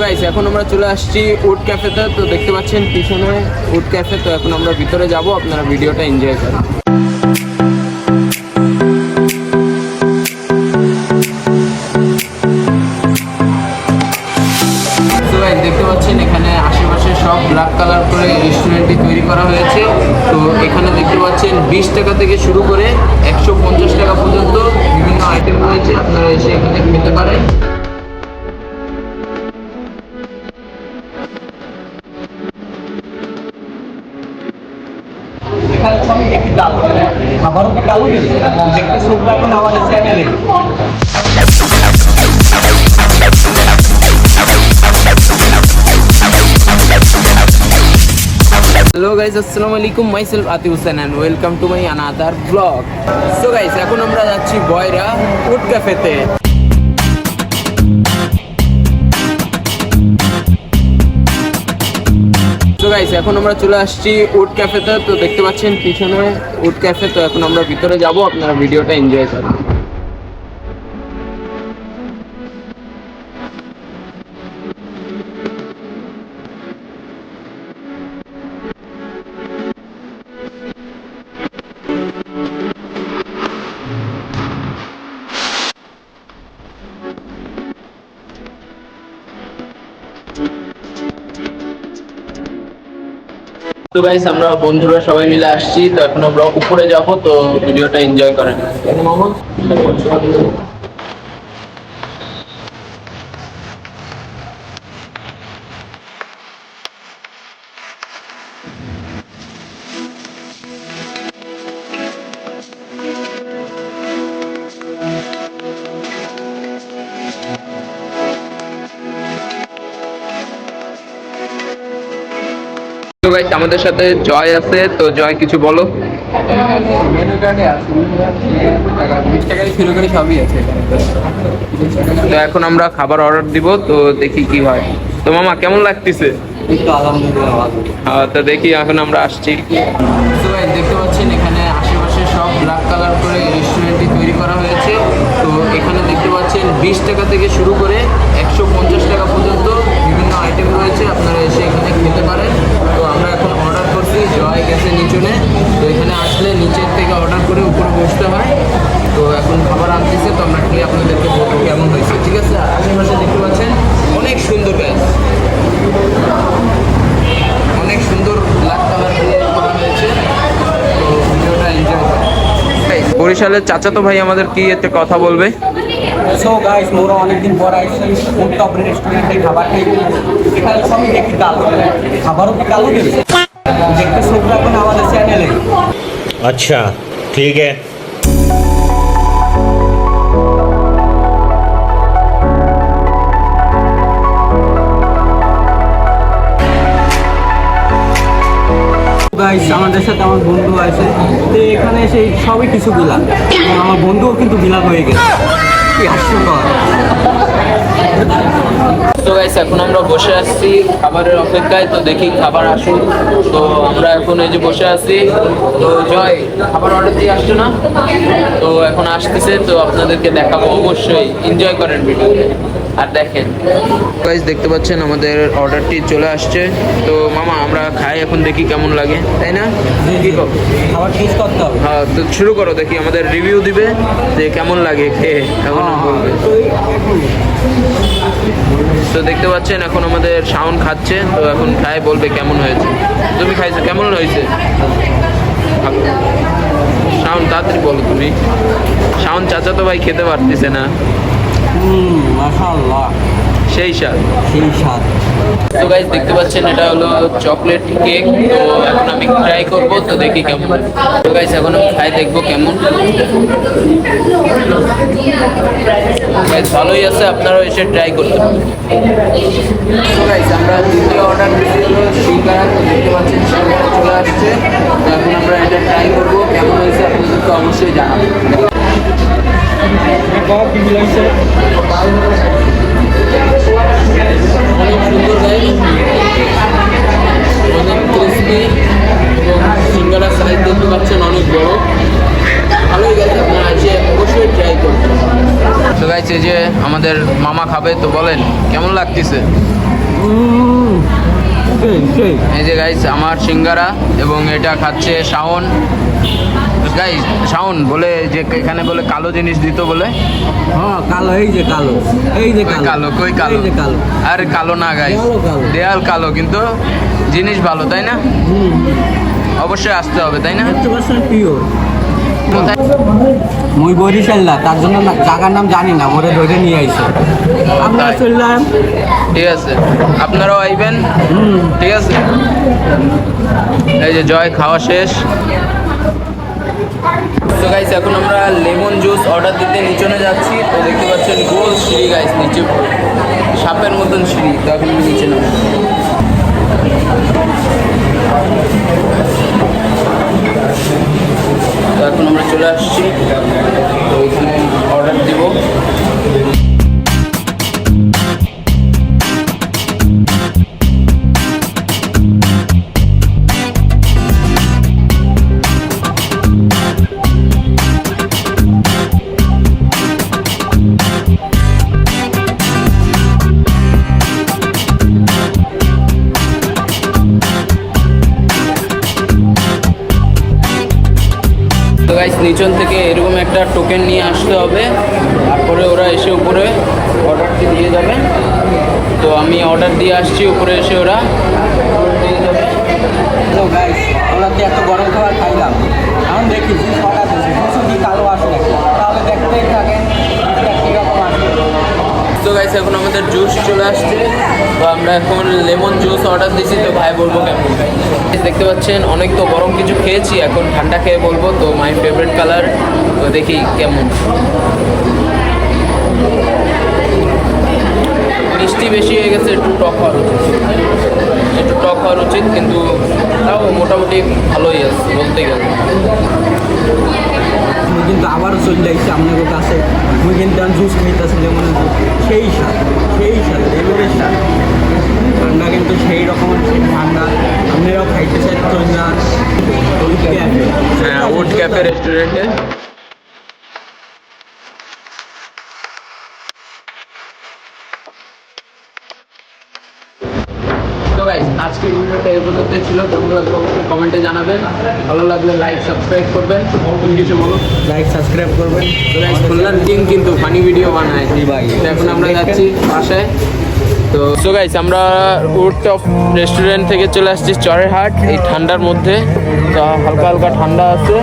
Guys এখন আমরা চলে আসছি উড ক্যাফেতে। তো দেখতে পাচ্ছেন পিছনে উড ক্যাফে, তো এখন আমরা ভিতরে যাব, আপনারা ভিডিওটা এনজয় করেন। দেখতে পাচ্ছেন এখানে আশেপাশে সব ব্ল্যাক কালার করে রেস্টুরেন্টটি তৈরি করা হয়েছে। তো এখানে দেখতে পাচ্ছেন বিশ টাকা থেকে শুরু করে একশো পঞ্চাশ টাকা পর্যন্ত বিভিন্ন আইটেম রয়েছে। আপনারা এসে এখানে খেতে পারেন। এখানে সবই একটি ডাল খাবারও কি ডালও দেবে দেখতে শুকনো এখন আমাদের চ্যানেলে হ্যালো গাইজ আসসালামু আলাইকুম myself Ati Hussain and welcome to my another blog so guys এখন আমরা যাচ্ছি বয়রা উড ক্যাফেতে তো গাইজ এখন আমরা চলে আসছি উড ক্যাফেতে তো। দেখতে পাচ্ছেন পিছনে উড ক্যাফে তো এখন আমরা ভিতরে যাব, আপনারা ভিডিওটা এনজয় করেন। তো গাইস আমরা বন্ধুরা সবাই মিলে আসছি। তো এখন আমরা উপরে যাব, তো ভিডিওটা এনজয় করেন। গাইস আমাদের সাথে জয় আছে তো জয় কিছু বলো। তো এখন আমরা খাবার অর্ডার দিব তো দেখি কি হয়। তো মামা কেমন লাগতেছে? আহ, তো দেখি এখন আমরা আসছি। দেখতে পাচ্ছেন এখানে আশেপাশে সব ব্ল্যাক কালার করে রেস্টুরেন্টটি তৈরি করা হয়েছে। তো এখানে দেখতে পাচ্ছেন বিশ টাকা থেকে শুরু করে একশো পঞ্চাশ টাকা পর্যন্ত বিভিন্ন আইটেম রয়েছে আপনারা এসে এখানে খেতে পারেন তো আমরা এখন অর্ডার করছি জয় গেছে নিচনে তো এখানে আসলে নিচের থেকে অর্ডার করে উপরে বসতে হয় তো এখন খাবার আনতেছে তো আমরা খেয়ে আপনাদেরকে বলব কেমন হয়েছে ঠিক আছে আর আশেপাশে দেখতে পাচ্ছেন অনেক সুন্দর গ্যাস অনেক সুন্দর ব্ল্যাক কালার দিয়ে করা হয়েছে তো ভিডিওটা এনজয় সালের চাচাতো ভাই আমাদের কি এতে কথা বলবে? সো গাইস মোরা অনেকদিন পর আসছি ফুড টপ রেস্টুরেন্টে খাবার খাই। এখানে সবই দেখি কালো। খাবারও কি কালো দেখতে সুখ রাখুন আমাদের চ্যানেলে আচ্ছা ঠিক আছে গাইস আমাদের সাথে আমার বন্ধু আছে। তো এখানে এসে সবই কিছু বিলাপ আমার বন্ধুও কিন্তু বিলাপ হয়ে গেছে। কি হাস্যকর। তো গাইস এখন আমরা বসে আসছি খাবারের অপেক্ষায়। তো দেখি খাবার আসুন তো আমরা এখন এই যে বসে আছি। তো জয়, খাবার অর্ডার দিয়ে আসছো না? তো এখন আসতেছে, তো আপনাদেরকে দেখাবো অবশ্যই। এনজয় করেন ভিডিও আর দেখেন। গাইস দেখতে পাচ্ছেন আমাদের অর্ডারটি চলে আসছে। তো মামা আমরা খাই এখন দেখি কেমন লাগে। তাই না? কি খাবার টেস্ট করতে হবে। হ্যাঁ তো শুরু করো দেখি আমাদের রিভিউ দিবে যে কেমন লাগে খেয়ে এখন বলবে। তো দেখতে পাচ্ছেন এখন আমাদের শাওন খাচ্ছে তো এখন খায় বলবে কেমন হয়েছে। তুমি খাইছো কেমন হয়েছে? শাওন তাড়াতাড়ি বলো তুমি। শাওন চাচা তো ভাই খেতে পারতেছে না। মাশাআল্লাহ। সেই স্বাদ। সেই স্বাদ। তো গাইজ দেখতে পাচ্ছেন এটা হলো চকলেট কেক তো এখন আমি ট্রাই করব তো দেখি কেমন তো গাইজ এখন আমি খাই দেখব কেমন। গাইজ ভালোই আছে আপনারাও এসে ট্রাই করতে তো গাইজ আমরা দ্বিতীয় অর্ডার দিয়েছি হলো সিঙ্গারা তো দেখতে পাচ্ছেন সিঙ্গারা চলে আসছে। তো এখন আমরা এটা ট্রাই করব কেমন হয়েছে আপনাদেরকে অবশ্যই জানাব অনেক সুন্দর গাইজ অনেক ক্রিসপি এবং সিঙ্গারা সাইজ দেখতে পাচ্ছেন অনেক বড় ভালোই গেছে আপনারা এসে অবশ্যই ট্রাই করবেন তো গাইছে যে আমাদের মামা খাবে তো বলেন কেমন লাগতেছে। এই যে গাইস আমার সিঙ্গারা এবং এটা খাচ্ছে শাওন গাইস শাওন বলে যে এখানে বলে কালো জিনিস দিত বলে। হ্যাঁ কালো এই যে কালো এই যে কালো কই কালো? আরে কালো না কালো। দেয়াল কালো কিন্তু জিনিস ভালো তাই না? অবশ্যই আসতে হবে তাই না? মুই বরিশাল না তার জন্য জায়গার নাম জানি না মোরে ধরে নিয়ে আইছে। আমরা চললাম। ঠিক আছে। আপনারাও আইবেন? ঠিক আছে। এই যে জয় খাওয়া শেষ। তো গাইস এখন আমরা লেমন জুস অর্ডার দিতে নিচনে যাচ্ছি। তো দেখতে পাচ্ছেন গোল সিঁড়ি গাইস নিচে সাপের মতন সিঁড়ি, তো এখন নিচে নামবো। তো এখন আমরা চলে আসছি। তো এখানে অর্ডার দিব। গাইস নিচন থেকে এরকম একটা টোকেন নিয়ে আসতে হবে। তারপরে ওরা এসে উপরে অর্ডারটি দিয়ে যাবে। তো আমি অর্ডার দিয়ে আসছি উপরে এসে ওরা দিয়ে যাবে। তো গাইস আমরা তো এত গরম খাবার খাইলাম। এখন দেখি অর্ডার দিচ্ছি কি কালো আসে। তাহলে দেখতেই থাকেন কীরকম আসবে তো গাইস এখন আমাদের জুস চলে আসছে। তো আমরা এখন লেমন জুস অর্ডার দিয়েছি তো ভাই বলব কেমন? দেখতে পাচ্ছেন, অনেক তো গরম কিছু খেয়েছি, এখন ঠান্ডা খেয়ে বলব, তো মাই ফেভারিট কালার তো দেখি কেমন। মিষ্টি বেশি হয়ে গেছে, একটু টক হওয়ার উচিত। একটু টক হওয়ার উচিত, কিন্তু তাও মোটামুটি ভালোই আছে বলতে গেলে। কিন্তু আবারও চলে যাইছি আপনাদের কাছে। মুই কিন্তু জুস খাইতেছি যেমন সেই স্বাদ সেই স্বাদ এবারে হ্যাঁ উড ক্যাফে রেস্টুরেন্টে আজকে ভিডিওটা এই পর্যন্ত ছিল। তোমরা কমেন্টে জানাবেন। ভালো লাগলে লাইক সাবস্ক্রাইব করবেন। তুমি কিছু বলো। লাইক সাবস্ক্রাইব করবেন। তো গাইস কিন্তু ফানি ভিডিও বানায়। জি ভাই। তো এখন আমরা যাচ্ছি পাশে সো গাইস আমরা উড টপ রেস্টুরেন্ট থেকে চলে আসছি চরের হাট এই ঠান্ডার মধ্যে। হালকা হালকা ঠান্ডা আছে।